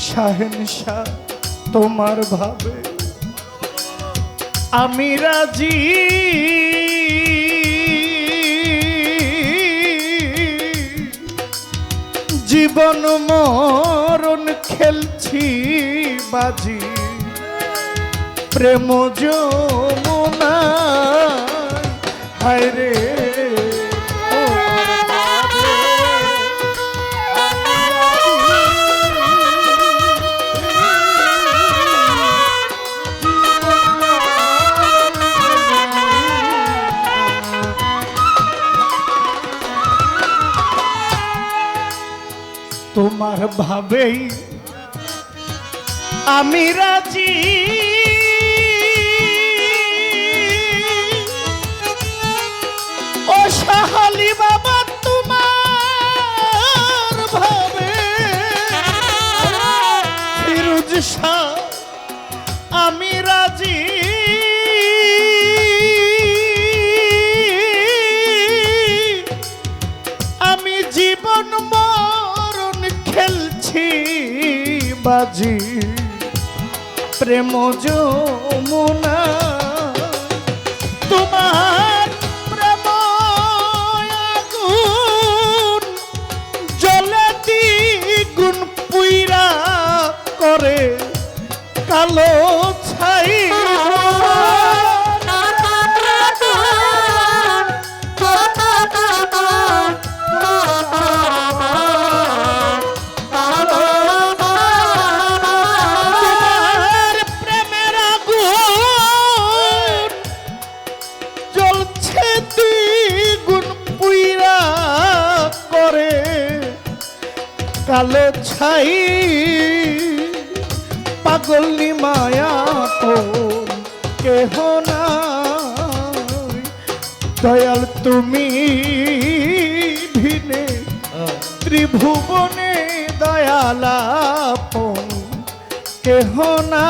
শাহেনশাহ তোমার ভাবে আমি রাজি। জীবন মরণ খেলছি বাজি। প্রেম যমুনা হায় রে ভাবেই আমি রাজি। ও সাহালি বাবা তোমার ভাবে ফিরুজ শাহ আমি রাজি। বাজি প্রেম যমুনা। তোমার প্রেম আগুন জলে গুণ পুইরা করে কালো কালো ছাই পাগলনি মায়া তো কেহ না দয়াল তুমি ভিনে ত্রিভুবনে দয়ালা কেহ না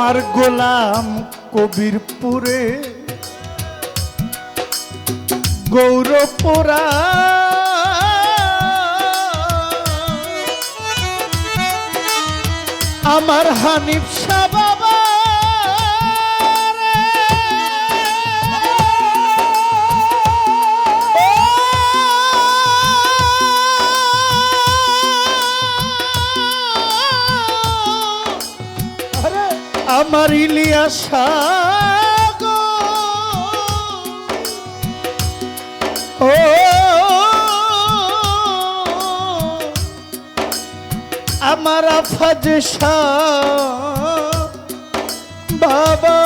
তোমার গোলাম কবিরপুরে। গৌরপুরা আমার হানিফ গো ও আমার শাহ বাবা।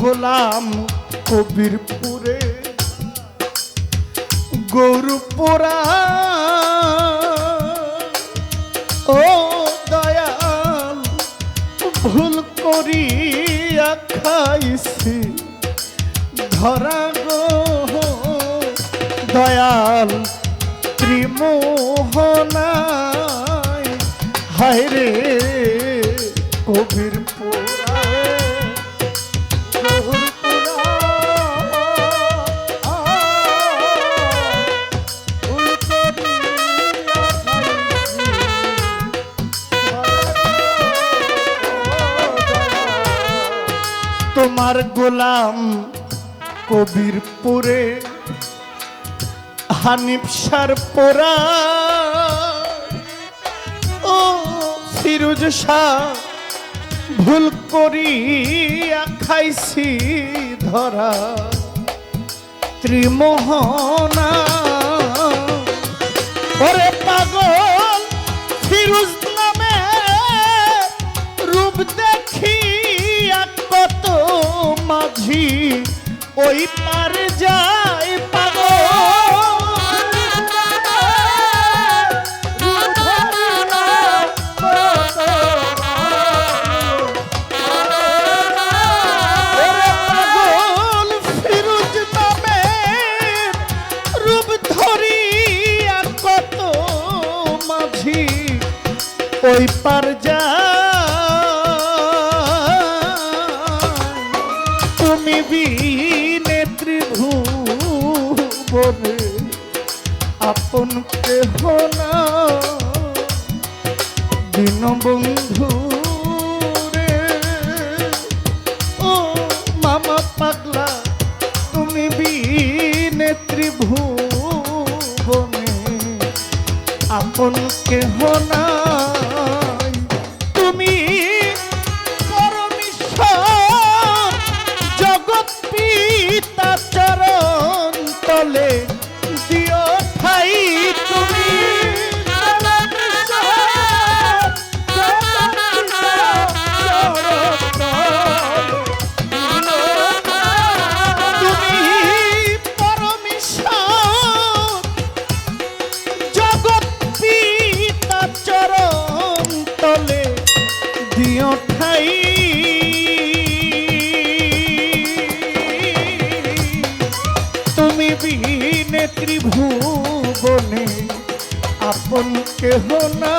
গোলাম কবিরপুরে। গৌরপুরা ও দয়াল ভুল করিয়া খাইছি। ধরা গো দয়াল ত্রিমোহনায়। হায় রে গোলাম কবিরপুরে। হানিফ সার পোড়া। ও ফিরোজ শাহ ভুল করিয়া খাইছি ধরা। ত্রিমোহনা। ওরে মাঝি ওই পার যায় পাগল। ওই পার যায় তুমি বিনেত্রী আপন কেহ না। দীনবন্ধু রে, ও মামা পাগলা, তুমি বিনেত্রী ভুবনে আপন কেহ নাই আপন কেহ না।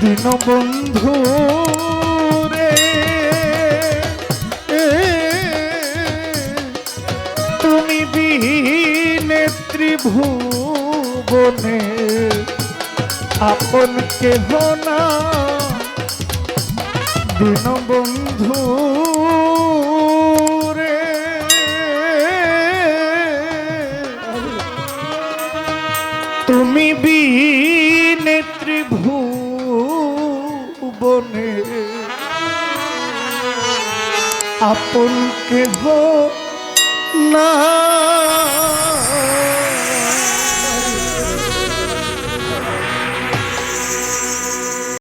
দীনবন্ধু রে তুমি বিহীনে ত্রিভুবনে আপন কেহ না। দীনবন্ধু ত্রিভুবনে আপন কেহ না।